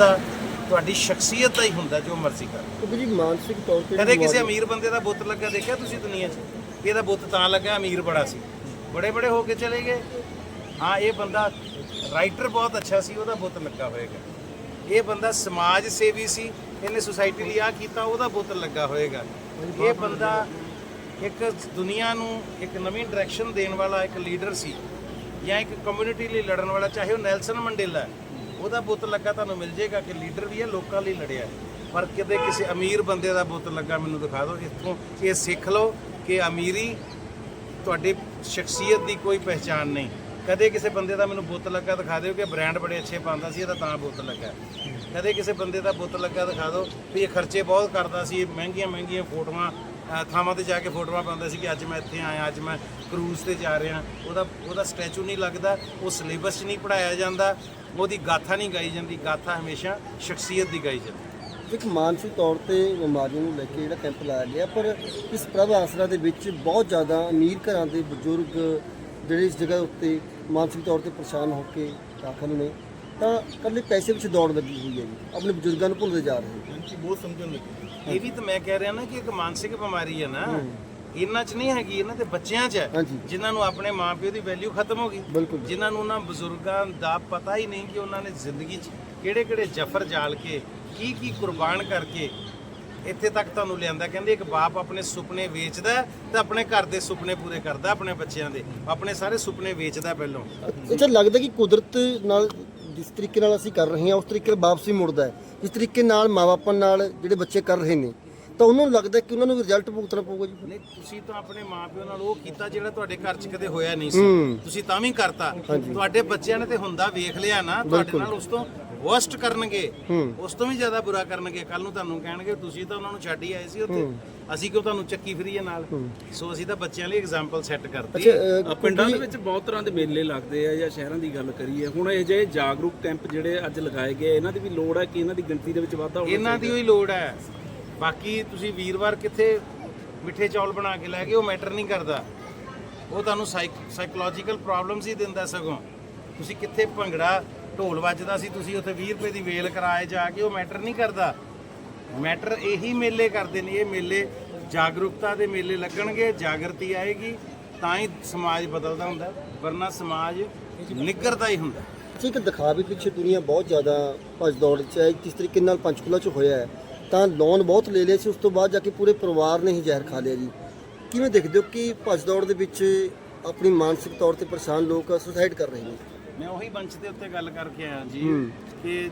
ਦਾ ਤੁਹਾਡੀ ਸ਼ਖਸੀਅਤ ਦਾ ਹੀ ਹੁੰਦਾ ਜੋ ਮਰਜ਼ੀ ਕਰ। ਕਿਉਂਕਿ ਜੀ ਮਾਨਸਿਕ ਤੌਰ ਤੇ ਕਦੇ ਕਿਸੇ ਅਮੀਰ ਬੰਦੇ ਦਾ ਬੁੱਤ ਲੱਗਾ ਦੇਖਿਆ ਤੁਸੀਂ ਦੁਨੀਆ 'ਚ? ਇਹਦਾ ਬੁੱਤ ਤਾਂ ਲੱਗਾ ਅਮੀਰ ਬੜਾ ਸੀ। ਬੜੇ ਬੜੇ ਹੋ ਕੇ ਚਲੇ ਗਏ। ਹਾਂ ਇਹ ਬੰਦਾ ਰਾਈਟਰ ਬਹੁਤ ਅੱਛਾ ਸੀ ਉਹਦਾ ਬੁੱਤ ਲੱਗਾ ਹੋਏਗਾ। ਇਹ ਬੰਦਾ ਸਮਾਜ ਸੇਵੀ ਸੀ ਇਹਨੇ ਸੁਸਾਇਟੀ ਲਈ ਆ ਕੀਤਾ ਉਹਦਾ ਬੁੱਤ ਲੱਗਾ ਹੋਏਗਾ। ਇਹ ਬੰਦਾ ਇੱਕ ਦੁਨੀਆ ਨੂੰ ਇੱਕ ਨਵੀਂ ਡਾਇਰੈਕਸ਼ਨ ਦੇਣ ਵਾਲਾ ਇੱਕ ਲੀਡਰ ਸੀ ਜਾਂ ਇੱਕ ਕਮਿਊਨਿਟੀ ਲਈ ਲੜਨ ਵਾਲਾ ਚਾਹੇ ਉਹ ਨੈਲਸਨ ਮੰਡੇਲਾ ਹੈ। ਉਹਦਾ ਬੁੱਤ ਲੱਗਾ ਤੁਹਾਨੂੰ ਮਿਲ ਜਾਏਗਾ ਕਿ ਲੀਡਰ ਵੀ ਹੈ, ਲੋਕਾਂ ਲਈ ਲੜਿਆ ਹੈ। ਪਰ ਕਿਤੇ ਕਿਸੇ ਅਮੀਰ ਬੰਦੇ ਦਾ ਬੁੱਤ ਲੱਗਾ, ਮੈਨੂੰ ਦਿਖਾ ਦਿਓ। ਇੱਥੋਂ ਇਹ ਸਿੱਖ ਲਓ ਕਿ ਅਮੀਰੀ ਤੁਹਾਡੀ ਸ਼ਖਸੀਅਤ ਦੀ ਕੋਈ ਪਹਿਚਾਣ ਨਹੀਂ। ਕਦੇ ਕਿਸੇ ਬੰਦੇ ਦਾ ਮੈਨੂੰ ਬੁੱਤ ਲੱਗਾ, ਦਿਖਾ ਦਿਓ ਕਿ ਬ੍ਰਾਂਡ ਬੜੇ ਅੱਛੇ ਪਾਉਂਦਾ ਸੀ, ਇਹਦਾ ਤਾਂ ਬੁੱਤ ਲੱਗਾ ਕਦੇ ਕਿਸੇ ਬੰਦੇ ਦਾ ਬੁੱਤ ਲੱਗਾ, ਦਿਖਾ ਦਿਓ ਵੀ ਇਹ ਖਰਚੇ ਬਹੁਤ ਕਰਦਾ ਸੀ ਮਹਿੰਗੀਆਂ ਮਹਿੰਗੀਆਂ ਫੋਟੋਆਂ ਥਾਵਾਂ ਤੇ ਜਾ ਕੇ ਫੋਟੋਆਂ ਪਾਉਂਦਾ ਸੀ ਕਿ ਅੱਜ ਮੈਂ ਇੱਥੇ ਆਇਆ, ਅੱਜ ਮੈਂ ਕਰੂਜ਼ ਤੇ ਜਾ ਰਿਹਾ। ਉਹਦਾ ਉਹਦਾ ਸਟੈਚੂ ਨਹੀਂ ਲੱਗਦਾ, ਉਹ ਸਿਲੇਬਸ 'ਚ ਨਹੀਂ ਪੜਾਇਆ ਜਾਂਦਾ, ਉਹਦੀ ਗਾਥਾ ਨਹੀਂ ਗਾਈ ਜਾਂਦੀ, ਗਾਥਾ ਹਮੇਸ਼ਾ ਸ਼ਖਸੀਅਤ ਦੀ ਗਾਈ ਜਾਂਦੀ। ਇੱਕ ਮਾਨਸਿਕ ਤੌਰ ਤੇ ਬਿਮਾਰੀਆਂ ਨੂੰ ਲੈ ਕੇ ਜਿਹੜਾ ਕੈਂਪ ਲਾਇਆ ਗਿਆ, ਪਰ ਇਸ ਪ੍ਰਭ ਆਸਰਾ ਦੇ ਵਿੱਚ ਬਹੁਤ ਜ਼ਿਆਦਾ ਅਮੀਰ ਘਰਾਂ ਦੇ ਬਜ਼ੁਰਗ ਜਿਹੜੇ ਇਸ ਜਗ੍ਹਾ ਉੱਤੇ ਮਾਨਸਿਕ ਤੌਰ ਤੇ ਪਰੇਸ਼ਾਨ ਹੋ ਕੇ ਦਾਖਲ ਨੇ। ਤਾਂ ਇਕੱਲੇ ਪੈਸੇ ਵਿੱਚ ਦੌੜ ਲੱਗੀ ਹੋਈ ਹੈ ਜੀ ਆਪਣੇ ਬਜ਼ੁਰਗਾਂ ਨੂੰ ਭੁੱਲਦੇ ਜਾ ਰਹੇ ਨੇ ਬਹੁਤ ਸਮਝਣ ਲੱਗੇ। ਇਹ ਵੀ ਤਾਂ ਮੈਂ ਕਹਿ ਰਿਹਾ ਨਾ ਕਿ ਇੱਕ ਮਾਨਸਿਕ ਬਿਮਾਰੀ ਹੈ ਨਾ ਇਹਨਾਂ 'ਚ ਨਹੀਂ ਹੈਗੀ ਇਹਨਾਂ ਤੇ ਬੱਚਿਆਂ 'ਚ ਹੈ। ਜਿਨ੍ਹਾਂ ਨੂੰ ਆਪਣੇ ਮਾਪਿਓ ਦੀ ਵੈਲਿਊ ਖਤਮ ਹੋ ਗਈ। ਜਿਨ੍ਹਾਂ ਨੂੰ ਉਹਨਾਂ ਬਜ਼ੁਰਗਾਂ ਦਾ ਪਤਾ ਹੀ ਨਹੀਂ ਕਿ ਉਹਨਾਂ ਨੇ ਜ਼ਿੰਦਗੀ 'ਚ ਕਿਹੜੇ ਕਿਹੜੇ ਜਫਰ ਜਾਲ ਕੇ ਕੀ ਕੀ ਕੁਰਬਾਨ ਕਰਕੇ ਇੱਥੇ ਤੱਕ ਤੁਹਾਨੂੰ ਲਿਆਂਦਾ। ਕਹਿੰਦੇ ਇੱਕ ਬਾਪ ਆਪਣੇ ਸੁਪਨੇ ਵੇਚਦਾ ਹੈ ਤੇ ਆਪਣੇ ਘਰ ਦੇ ਸੁਪਨੇ ਪੂਰੇ ਕਰਦਾ ਆਪਣੇ ਬੱਚਿਆਂ ਦੇ। ਆਪਣੇ ਸਾਰੇ ਸੁਪਨੇ ਵੇਚਦਾ ਪਹਿਲੋਂ। ਅੱਛਾ ਲੱਗਦਾ ਕਿ ਕੁਦਰਤ ਨਾਲ ਜਿਸ ਤਰੀਕੇ ਨਾਲ ਅਸੀਂ ਕਰ ਰਹੇ ਹਾਂ ਉਸ ਤਰੀਕੇ ਨਾਲ ਵਾਪਸੀ ਮੁੜਦਾ ਹੈ। ਜਿਸ ਤਰੀਕੇ ਨਾਲ ਮਾਪਿਆਂ ਨਾਲ ਜਿਹੜੇ ਬੱਚੇ ਕਰ ਰਹੇ ਨੇ ਤਾਂ ਉਹਨਾਂ ਨੂੰ ਲੱਗਦਾ ਕਿ ਉਹਨਾਂ ਨੂੰ ਵੀ ਰਿਜ਼ਲਟ ਭੁਗਤਣਾ ਪਊਗਾ ਜੀ। ਨਹੀਂ ਤੁਸੀਂ ਤਾਂ ਆਪਣੇ ਮਾਪਿਓ ਨਾਲ ਉਹ ਕੀਤਾ ਜਿਹੜਾ ਤੁਹਾਡੇ ਘਰ 'ਚ ਕਦੇ ਹੋਇਆ ਨਹੀਂ ਸੀ। ਤੁਸੀਂ ਤਾਂ ਵੀ ਕਰਤਾ। ਤੁਹਾਡੇ ਬੱਚਿਆਂ ਨੇ ਤੇ ਹੁੰਦਾ ਵੇਖ ਲਿਆ ਨਾ ਤੁਹਾਡੇ ਨਾਲ ਉਸ ਤੋਂ ਵਰਸਟ ਕਰਨਗੇ ਹੂੰ। ਉਸ ਤੋਂ ਵੀ ਜ਼ਿਆਦਾ ਬੁਰਾ ਕਰਨਗੇ। ਕੱਲ ਨੂੰ ਤੁਹਾਨੂੰ ਕਹਿਣਗੇ ਤੁਸੀਂ ਤਾਂ ਉਹਨਾਂ ਨੂੰ ਛੱਡ ਹੀ ਆਏ ਸੀ ਉੱਥੇ। ਅਸੀਂ ਕਿਉਂ ਤੁਹਾਨੂੰ ਚੱਕੀ ਫਰੀ ਹੈ। ਨਾਲ ਸੋ ਅਸੀਂ ਤਾਂ ਬੱਚਿਆਂ ਲਈ ਐਗਜ਼ਾਮਪਲ ਸੈੱਟ ਕਰਤੀ ਅੱਛਾ ਹੈ। ਅ, ਅ, ਪਿੰਡਾਂ ਦੇ ਵਿੱਚ ਬਹੁਤ ਤਰ੍ਹਾਂ ਦੇ ਮੇਲੇ ਲੱਗਦੇ ਆ ਜਾਂ ਸ਼ਹਿਰਾਂ ਦੀ ਗੱਲ ਕਰੀਏ। ਹੁਣ ਇਹ ਜਿਹੇ ਜਾਗਰੂਕ ਕੈਂਪ ਜਿਹੜੇ ਅੱਜ ਲਗਾਏ ਗਏ ਇਹਨਾਂ ਦੀ ਵੀ ਲੋੜ ਹੈ ਕਿ ਇਹਨਾਂ ਦੀ ਗਿਣਤੀ ਦੇ ਵਿੱਚ ਵਾਧਾ ਹੋਣਾ ਇਹਨਾਂ ਦੀ ਹੋਈ ਲੋੜ ਹੈ। ਬਾਕੀ ਤੁਸੀਂ ਵੀਰਵਾਰ ਕਿੱਥੇ ਮਿੱਠੇ ਚੌਲ ਬਣਾ ਕੇ ਲੈ ਗਏ ਉਹ ਮੈਟਰ ਨਹੀਂ ਕਰਦਾ। ਉਹ ਤੁਹਾਨੂੰ ਸਾਈਕੋਲੋਜੀਕਲ ਪ੍ਰੋਬਲਮਸ ਹੀ ਦਿੰਦਾ ਸਗੋਂ। ਤੁਸੀਂ ਕਿੱਥੇ ਭੰਗੜਾ ਢੋਲ ਵੱਜਦਾ ਸੀ, ਤੁਸੀਂ ਉੱਥੇ 20 ਰੁਪਏ ਦੀ ਵੇਲ ਕਰਾਏ ਜਾ ਕੇ, ਉਹ ਮੈਟਰ ਨਹੀਂ ਕਰਦਾ। ਮੈਟਰ ਇਹੀ ਮੇਲੇ ਕਰਦੇ ਨੇ, ਇਹ ਮੇਲੇ ਜਾਗਰੂਕਤਾ ਦੇ ਮੇਲੇ ਲੱਗਣਗੇ, ਜਾਗਰਤੀ ਆਏਗੀ, ਤਾਂ ਹੀ ਸਮਾਜ ਬਦਲਦਾ ਹੁੰਦਾ, ਵਰਨਾ ਸਮਾਜ ਨਿੱਗਰਦਾ ਹੀ ਹੁੰਦਾ। ਅੱਛਾ ਇੱਕ ਦਿਖਾਵੇ ਪਿੱਛੇ ਦੁਨੀਆ ਬਹੁਤ ਜ਼ਿਆਦਾ ਭੱਜ ਦੌੜ ਚ ਹੈ ਕਿਸ ਤਰੀਕੇ ਨਾਲ ਪੰਚਕੂਲਾ ਚ ਹੋਇਆ ਹੈ, ਤਾਂ ਲੋਨ ਬਹੁਤ ਲੈ ਲਿਆ ਸੀ, ਉਸ ਤੋਂ ਬਾਅਦ ਜਾ ਕੇ ਪੂਰੇ ਪਰਿਵਾਰ ਨੇ ਹੀ ਜ਼ਹਿਰ ਖਾ ਲਿਆ ਜੀ। ਕਿਵੇਂ ਦੇਖਦੇ ਹੋ ਕਿ ਭੱਜ ਦੌੜ ਦੇ ਵਿੱਚ ਆਪਣੀ ਮਾਨਸਿਕ ਤੌਰ ਤੇ ਪਰੇਸ਼ਾਨ ਲੋਕ ਸੁਸਾਈਡ ਕਰ ਰਹੇ ਨੇ? ਮੈਂ ਉਹੀ ਮੰਚ ਦੇ ਉੱਤੇ ਗੱਲ ਕਰਕੇ ਆਇਆ ਜੀ ਕਿ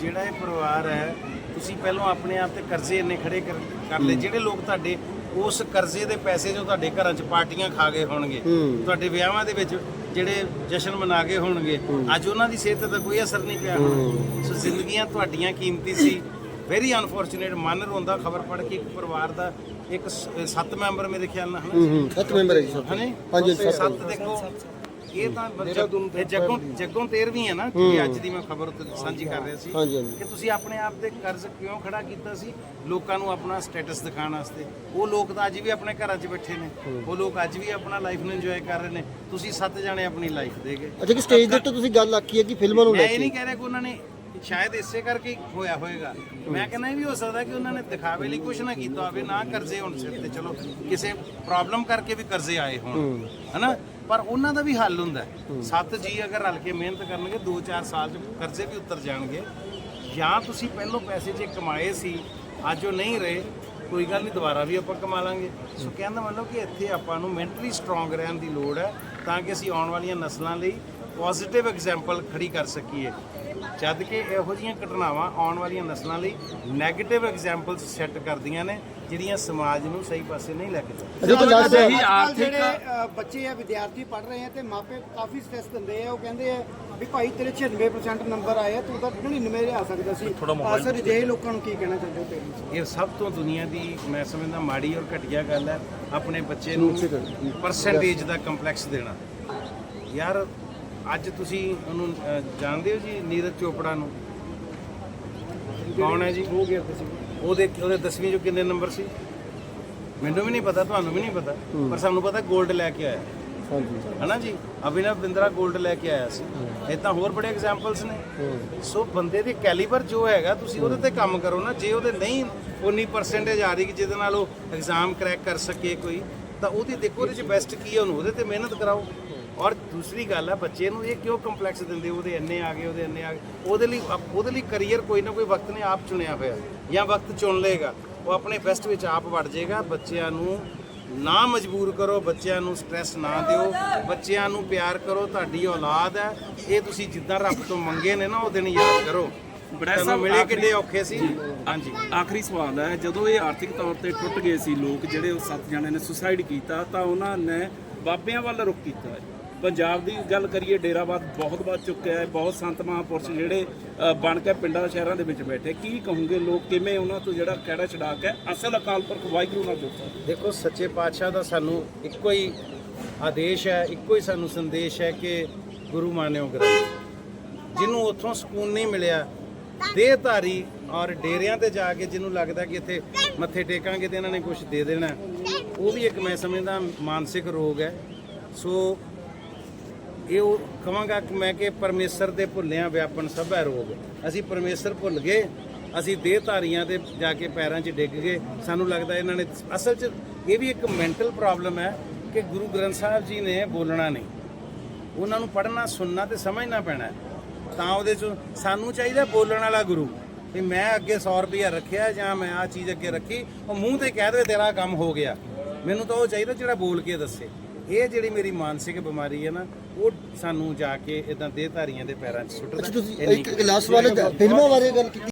ਜਿਹੜਾ ਇਹ ਪਰਿਵਾਰ ਹੈ ਤੁਸੀਂ ਪਹਿਲਾਂ ਆਪਣੇ ਆਪ ਤੇ ਕਰਜ਼ੇ ਇੰਨੇ ਖੜੇ ਕਰ ਕਰ ਲਏ। ਜਿਹੜੇ ਲੋਕ ਤੁਹਾਡੇ ਉਸ ਕਰਜ਼ੇ ਦੇ ਪੈਸੇ ਜੋ ਤੁਹਾਡੇ ਘਰਾਂ 'ਚ ਪਾਰਟੀਆਂ ਖਾ ਗਏ ਹੋਣਗੇ। ਤੁਹਾਡੇ ਵਿਆਹਾਂ ਦੇ ਵਿੱਚ ਜਿਹੜੇ ਜਸ਼ਨ ਮਨਾ ਗਏ ਹੋਣਗੇ ਅੱਜ ਉਹਨਾਂ ਦੀ ਸਿਹਤ ਤੇ ਕੋਈ ਅਸਰ ਨਹੀਂ ਪਿਆ। ਸੋ ਜ਼ਿੰਦਗੀਆਂ ਤੁਹਾਡੀਆਂ ਕੀਮਤੀ ਸੀ। ਵੈਰੀ ਅਨਫੋਰਚੂਨੇਟ ਮਨ ਰੋਂਦਾ ਖਬਰ ਪੜ ਕੇ ਇੱਕ ਪਰਿਵਾਰ ਦਾ ਇੱਕ ਸੱਤ ਮੈਂਬਰ ਮੇਰੇ ਖਿਆਲ ਨਾਲ ਹਨਾ ਸੱਤ ਮੈਂਬਰ ਹੈ ਜੀ ਹਾਂਜੀ। ਸੱਤ ਦੇਖੋ ਇਹ ਤਾਂ ਇਹ ਜੱਗੋਂ ਜੱਗੋਂ 13ਵੀਂ ਹੈ ਨਾ ਕਿ ਅੱਜ ਦੀ ਮੈਂ ਖਬਰ ਸਾਂਝੀ ਕਰ ਰਿਹਾ ਸੀ ਕਿ ਤੁਸੀਂ ਆਪਣੇ ਆਪ ਤੇ ਕਰਜ਼ ਕਿਉਂ ਖੜਾ ਕੀਤਾ ਸੀ? ਲੋਕਾਂ ਨੂੰ ਆਪਣਾ ਸਟੇਟਸ ਦਿਖਾਉਣ ਵਾਸਤੇ। ਉਹ ਲੋਕ ਤਾਂ ਅੱਜ ਵੀ ਆਪਣੇ ਘਰਾਂ 'ਚ ਬੈਠੇ ਨੇ। ਉਹ ਲੋਕ ਅੱਜ ਵੀ ਆਪਣਾ ਲਾਈਫ ਨੂੰ ਇੰਜੋਏ ਕਰ ਰਹੇ ਨੇ। ਤੁਸੀਂ ਸੱਤ ਜਾਣੇ ਆਪਣੀ ਲਾਈਫ ਦੇ ਗਏ। ਅੱਛਾ ਕਿ ਸਟੇਜ ਦੇ ਉੱਤੇ ਤੁਸੀਂ ਗੱਲ ਆਖੀ ਹੈ ਕਿ ਫਿਲਮਾਂ ਨੂੰ ਮੈਂ ਲੈ ਇਹ ਕੇ? ਨਹੀਂ ਕਹਿ ਰਿਹਾ ਕਿ ਉਹਨਾਂ ਨੇ ਸ਼ਾਇਦ ਇਸੇ ਕਰਕੇ ਹੋਇਆ ਹੋਏਗਾ। ਮੈਂ ਕਹਿੰਦਾ ਇਹ ਵੀ ਹੋ ਸਕਦਾ ਕਿ ਉਹਨਾਂ ਨੇ ਦਿਖਾਵੇ ਲਈ ਕੁਝ ਨਾ ਕੀਤਾ ਹੋਵੇ ਨਾ ਕਰਜ਼ੇ ਹੁਣ ਸਿਰ ਤੇ। ਚਲੋ ਕਿਸੇ ਪ੍ਰੋਬਲਮ ਕਰਕੇ ਵੀ ਕਰਜ਼ੇ ਆਏ ਹੋਣ। ਹਨਾ? ਪਰ ਉਹਨਾਂ ਦਾ ਵੀ ਹੱਲ ਹੁੰਦਾ ਹੈ। ਸੱਤ ਜੀ ਅਗਰ ਰਲ ਕੇ ਮਿਹਨਤ ਕਰਨਗੇ 2-4 ਸਾਲ ਚ ਕਰਜ਼ੇ ਵੀ ਉਤਰ ਜਾਣਗੇ। ਜਾਂ ਤੁਸੀਂ ਪਹਿਲੋਂ ਪੈਸੇ ਜੇ ਕਮਾਏ ਸੀ ਅੱਜ ਉਹ ਨਹੀਂ ਰਹੇ ਕੋਈ ਗੱਲ ਨਹੀਂ ਦੁਬਾਰਾ ਵੀ ਆਪਾਂ ਕਮਾ ਲਾਂਗੇ। ਸੋ ਕਹਿਣ ਦਾ ਮਤਲਬ ਕਿ ਇੱਥੇ ਆਪਾਂ ਨੂੰ ਮੈਂਟਲੀ ਸਟਰੋਂਗ ਰਹਿਣ ਦੀ ਲੋੜ ਹੈ ਤਾਂ ਕਿ ਅਸੀਂ ਆਉਣ ਵਾਲੀਆਂ ਨਸਲਾਂ ਲਈ ਪੋਜ਼ਿਟਿਵ ਐਗਜ਼ਾਮਪਲ ਖੜੀ ਕਰ ਸਕੀਏ। ਜਦ ਕਿ ਇਹੋ ਜਿਹੀਆਂ ਘਟਨਾਵਾਂ ਆਉਣ ਵਾਲੀਆਂ ਨਸਲਾਂ ਲਈ 네ਗੇਟਿਵ ਐਗਜ਼ਾਮਪਲਸ ਸੈੱਟ ਕਰਦੀਆਂ ਨੇ ਜਿਹੜੀਆਂ ਸਮਾਜ ਨੂੰ ਸਹੀ ਪਾਸੇ ਨਹੀਂ ਲੈ ਕੇ ਜਾਂਦੀਆਂ। ਤਾਂ ਲਾਸਟ ਇਹੀ ਆਰਥਿਕ ਬੱਚੇ ਆ ਵਿਦਿਆਰਥੀ ਪੜ੍ਹ ਰਹੇ ਆ ਤੇ ਮਾਪੇ ਕਾਫੀ ਸਟ੍ਰੈਸ ਦਿੰਦੇ ਆ। ਉਹ ਕਹਿੰਦੇ ਆ ਵੀ ਭਾਈ ਤੇਰੇ 96% ਨੰਬਰ ਆਏ ਆ ਤੂੰ ਤਾਂ 99 ਆ ਸਕਦਾ ਸੀ। ਆ ਸਰ ਜੇ ਲੋਕਾਂ ਨੂੰ ਕੀ ਕਹਿਣਾ ਚਾਹੁੰਦੇ ਹੋ ਪੇਰੈਂਟਸ ਇਹ ਸਭ ਤੋਂ ਦੁਨੀਆ ਦੀ ਮੈਂ ਸਮਝਦਾ ਮਾੜੀ ਔਰ ਘਟੀਆ ਗੱਲ ਹੈ। ਆਪਣੇ ਬੱਚੇ ਨੂੰ ਪਰਸੈਂਟੇਜ ਦਾ ਕੰਪਲੈਕਸ ਦੇਣਾ। ਯਾਰ ਅੱਜ ਤੁਸੀਂ ਉਹਨੂੰ ਅਹ, ਜਾਣਦੇ ਹੋ ਜੀ ਨੀਰਜ ਚੋਪੜਾ ਨੂੰ? ਕੌਣ ਹੈ ਜੀ? ਹੋ ਗਿਆ ਉਹਦੇ ਉਹਦੇ 10ਵੀਂ ਚੋਂ ਕਿੰਨੇ ਨੰਬਰ ਸੀ? ਮੈਨੂੰ ਵੀ ਨਹੀਂ ਪਤਾ ਤੁਹਾਨੂੰ ਵੀ ਨਹੀਂ ਪਤਾ ਪਰ ਸਾਨੂੰ ਪਤਾ 골ਡ ਲੈ ਕੇ ਆਇਆ। ਹਾਂਜੀ। ਹਨਾ ਜੀ? ਅਭਿਨਵ ਬਿੰਦਰਾ 골ਡ ਲੈ ਕੇ ਆਇਆ ਸੀ। ਇਦਾਂ ਹੋਰ ਬੜੇ ਐਗਜ਼ਾਮਪਲਸ ਨੇ। ਸੋ ਬੰਦੇ ਦੀ ਕੈਲੀਬਰ ਜੋ ਹੈਗਾ ਤੁਸੀਂ ਉਹਦੇ ਤੇ ਕੰਮ ਕਰੋ ਨਾ। ਜੇ ਉਹਦੇ ਨਹੀਂ ਉਨੀ ਪਰਸੈਂਟੇਜ ਆ ਰਹੀ ਕਿ ਜਿਹਦੇ ਨਾਲ ਉਹ ਐਗਜ਼ਾਮ ਕ੍ਰੈਕ ਕਰ ਸਕੇ ਕੋਈ ਤਾਂ ਉਹਦੀ ਦੇਖੋ ਉਹਦੇ ਚ ਬੈਸਟ ਕੀ ਹੈ ਉਹਨੂੰ। ਉਹਦੇ ਤੇ ਮਿਹਨਤ ਕਰਾਓ। ਔਰ ਦੂਸਰੀ ਗੱਲ ਹੈ ਬੱਚੇ ਨੂੰ ਇਹ ਕਿਉਂ ਕੰਪਲੈਕਸ ਦਿੰਦੇ? ਉਹਦੇ ਇੰਨੇ ਆ ਗਏ ਉਹਦੇ ਇੰਨੇ ਆ ਗਏ। ਉਹਦੇ ਲਈ ਉਹਦੇ ਲਈ ਕੈਰੀਅਰ ਕੋਈ ਨਾ ਕੋਈ ਵਕਤ ਨੇ ਆਪ ਚੁਣਿਆ ਹੋਇਆ। ਜਾਂ ਵਕਤ ਚੁਣ ਲਏਗਾ। ਉਹ ਆਪਣੇ ਬੈਸਟ ਵਿੱਚ ਆਪ ਵੜ ਜਾਏਗਾ ਬੱਚਿਆਂ ਨੂੰ ਨਾ ਮਜਬੂਰ ਕਰੋ ਬੱਚਿਆਂ ਨੂੰ ਸਟ੍ਰੈਸ ਨਾ ਦਿਓ। ਬੱਚਿਆਂ ਨੂੰ ਪਿਆਰ ਕਰੋ। ਤੁਹਾਡੀ ਔਲਾਦ ਹੈ। ਇਹ ਤੁਸੀਂ ਜਿੱਦਾਂ ਰੱਬ ਤੋਂ ਮੰਗੇ ਨੇ ਨਾ ਉਹ ਦਿਨ ਯਾਦ ਕਰੋ। ਬੜਾ ਸਾਹਿਬ ਮਿਲੇ ਕਿੱਡੇ ਔਖੇ ਸੀ? ਹਾਂਜੀ। ਆਖਰੀ ਸਵਾਲ ਹੈ ਜਦੋਂ ਇਹ ਆਰਥਿਕ ਤੌਰ ਤੇ ਟੁੱਟ ਗਏ ਸੀ ਲੋਕ ਜਿਹੜੇ ਉਹ ਸੱਤ ਜਣਿਆਂ ਨੇ ਸੁਸਾਈਡ ਕੀਤਾ ਤਾਂ ਉਹਨਾਂ ਨੇ ਬਾਬਿਆਂ ਵੱਲ ਰੁਖ ਕੀਤਾ। ਪੰਜਾਬ ਦੀ ਗੱਲ ਕਰੀਏ ਡੇਰਾਵਾਦ ਬਹੁਤ ਵੱਧ ਚੁੱਕਿਆ ਹੈ, ਬਹੁਤ ਸੰਤ ਮਹਾਂਪੁਰਸ਼ ਜਿਹੜੇ ਬਣ ਕੇ ਪਿੰਡਾਂ ਸ਼ਹਿਰਾਂ ਦੇ ਵਿੱਚ ਬੈਠੇ। ਕੀ ਕਹੋਗੇ ਲੋਕ, ਕਿਵੇਂ ਉਹਨਾਂ ਤੋਂ ਜਿਹੜਾ ਕਿਹੜਾ ਛਡਾ ਕੇ ਅਸਲ ਅਕਾਲ ਪੁਰਖ ਵਾਹਿਗੁਰੂ ਨਾਲ ਜੁੜ। ਦੇਖੋ, ਸੱਚੇ ਪਾਤਸ਼ਾਹ ਦਾ ਸਾਨੂੰ ਇੱਕੋ ਹੀ ਆਦੇਸ਼ ਹੈ, ਇੱਕੋ ਹੀ ਸਾਨੂੰ ਸੰਦੇਸ਼ ਹੈ ਕਿ ਗੁਰੂ ਮਾਨਿਓ ਗ੍ਰੰਥ। ਜਿਹਨੂੰ ਉੱਥੋਂ ਸਕੂਨ ਨਹੀਂ ਮਿਲਿਆ, ਦੇਹਧਾਰੀ ਔਰ ਡੇਰਿਆਂ ਤੇ ਜਾ ਕੇ ਜਿਹਨੂੰ ਲੱਗਦਾ ਕਿ ਇੱਥੇ ਮੱਥੇ ਟੇਕਾਂਗੇ ਤੇ ਇਹਨਾਂ ਨੇ ਕੁਝ ਦੇ ਦੇਣਾ, ਉਹ ਵੀ ਇੱਕ ਮੈਂ ਸਮਝਦਾ ਮਾਨਸਿਕ ਰੋਗ ਹੈ। ਸੋ ਇਹ ਉਹ ਕਹਾਂਗਾ ਕਿ ਮੈਂ ਕਿ ਪਰਮੇਸ਼ਰ ਦੇ ਭੁੱਲਿਆਂ ਵਿਆਪਨ ਸਭ ਰੋਗ। ਅਸੀਂ ਪਰਮੇਸ਼ਰ ਭੁੱਲ ਗਏ, ਅਸੀਂ ਦੇਹ ਧਾਰੀਆਂ ਦੇ ਜਾ ਕੇ ਪੈਰਾਂ 'ਚ ਡਿੱਗ ਗਏ। ਸਾਨੂੰ ਲੱਗਦਾ ਇਹਨਾਂ ਨੇ ਅਸਲ 'ਚ ਇਹ ਵੀ ਇੱਕ ਮੈਂਟਲ ਪ੍ਰੋਬਲਮ ਹੈ ਕਿ ਗੁਰੂ ਗ੍ਰੰਥ ਸਾਹਿਬ ਜੀ ਨੇ ਬੋਲਣਾ ਨਹੀਂ। ਉਹਨਾਂ ਨੂੰ ਪੜ੍ਹਨਾ, ਸੁਣਨਾ ਤੇ ਸਮਝਣਾ ਪੈਣਾ ਤਾਂ ਉਹਦੇ 'ਚ ਸਾਨੂੰ ਚਾਹੀਦਾ ਬੋਲਣ ਵਾਲਾ ਗੁਰੂ ਵੀ ਮੈਂ ਅੱਗੇ 100 ਰੁਪਇਆ ਰੱਖਿਆ ਜਾਂ ਮੈਂ ਆ ਚੀਜ਼ ਅੱਗੇ ਰੱਖੀ, ਉਹ ਮੂੰਹ ਤੇ ਕਹਿ ਦੇਵੇ ਤੇਰਾ ਕੰਮ ਹੋ ਗਿਆ। ਮੈਨੂੰ ਤਾਂ ਉਹ ਚਾਹੀਦਾ ਜਿਹੜਾ ਬੋਲ ਕੇ ਦੱਸੇ। ਇਹ ਜਿਹੜੀ ਮੇਰੀ ਮਾਨਸਿਕ ਬਿਮਾਰੀ ਹੈ ਨਾ ਉਹ ਸਾਨੂੰ ਜਾ ਕੇ ਇਦਾਂ ਦੇਹਧਾਰੀਆਂ ਦੇ ਪੈਰਾਂ 'ਚ ਸੁੱਟਦਾ ਅੱਛਾ ਤੁਸੀਂ ਇੱਕ ਲਾਸਟ ਵਾਲੇ ਫਿਲਮਾਂ ਬਾਰੇ ਗੱਲ ਕੀਤੀ।